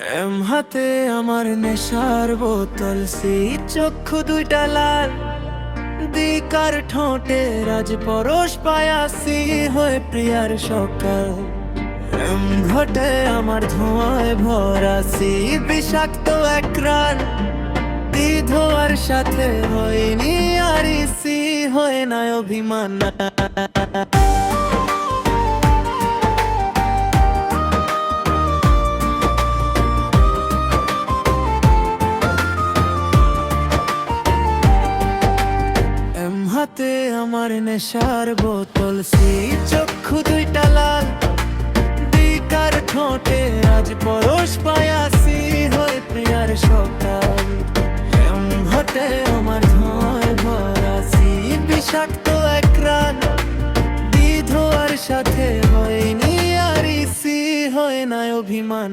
M হাতে আমার নেশার বোতল সি চক্ষু দুইটা লাল। দিকার ঠোঁটে রাজ পরশ পায়াসি হয়ে প্রিয়ার সকাল। এম ঘটে আমার ধোঁয়ায় ভরাসি বিষাক্ত একরান ধোয়ার সাথে হয়নি আর সি হয় না অভিমান। হাতে আমার নেশার বোতল সি চক্ষু দুইটা লাল। দিকার ঠোঁটে আজ পরশ পায়াসি হয় প্রিয়ার সকাল। হাতে আমার ধোঁয়ায় ভরাসি বিষাক্ত এক রাত। দিধোয়ার সাথে হয়নি আর ইসি হয় না অভিমান।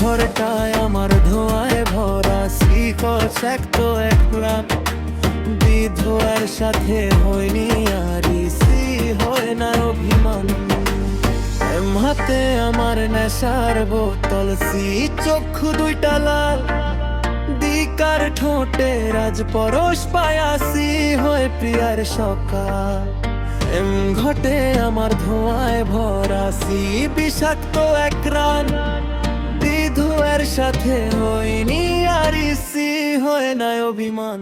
ঘরটায় আমার ধোঁয়ায় ভরা শিকড় তো এক রাত বিধোয়ার সাথে হয়নি আর ইসি হয় না অভিমান। হাতে আমার নেশার বোতল, সি চক্ষু দুইটা লাল। দিকার ঠোঁটে রাজ পরশ পায়াসি হয়ে প্রিয়ার সকাল। এম ঘটে আমার ধোঁয়ায় ভরাসি বিষাক্ত এক রান বিধুয়ের সাথে হয়নি আর ইসি হয় না অভিমান।